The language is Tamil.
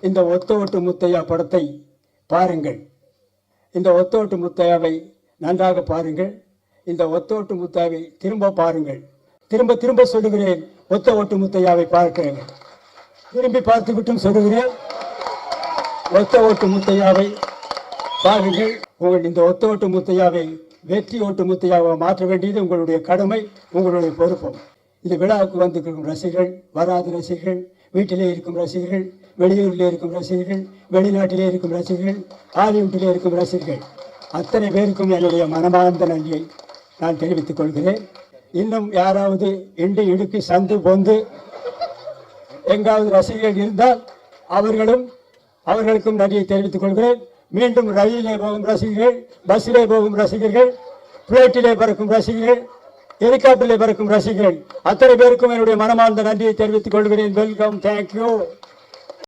இந்த ஒத்த ஒட்டு முத்தையா படத்தை பாருங்கள். இந்த ஒத்தோட்டு முத்தையாவை நன்றாக பாருங்கள். இந்த ஒத்தோட்டு முத்தையாவை திரும்ப பாருங்கள். திரும்ப திரும்ப சொல்லுகிறேன். ஒத்த ஒட்டு முத்தையாவை பார்க்கிறேன். திரும்பி பார்த்து விட்டும் சொல்லுகிறேன். ஒத்த ஓட்டு முத்தையாவை பாருங்கள். உங்கள் இந்த ஒத்த ஓட்டு முத்தையாவை வெற்றி ஓட்டு முத்தையாவை மாற்ற வேண்டியது உங்களுடைய கடமை உங்களுடைய பொறுப்பும் இந்த விழாவுக்கு வந்திருக்கும் ரசிகர்கள் வராத ரசிகர்கள் வீட்டிலே இருக்கும் ரசிகர்கள் வெளியூரில் இருக்கும் ரசிகர்கள் வெளிநாட்டிலே இருக்கும் ரசிகர்கள் ஹாலிவுட்டிலே இருக்கும் ரசிகர்கள் அத்தனை பேருக்கும் என்னுடைய மனமார்ந்த நன்றியை நான் தெரிவித்துக் கொள்கிறேன். இன்னும் யாராவது இண்டு இடுக்கு சந்து பொந்து எங்காவது ரசிகர்கள் இருந்தால் அவர்களும் அவர்களுக்கும் நன்றியை தெரிவித்துக் கொள்கிறேன். மீண்டும் ரயிலிலே போகும் ரசிகர்கள் பஸ்ஸிலே போகும் ரசிகர்கள் பிளேட்டிலே பறக்கும் ரசிகர்கள் ஹெலிகாப்டரில் பறக்கும் ரசிகர்கள் அத்தனை பேருக்கும் என்னுடைய மனமார்ந்த நன்றியை தெரிவித்துக் கொள்கிறேன். Welcome thank you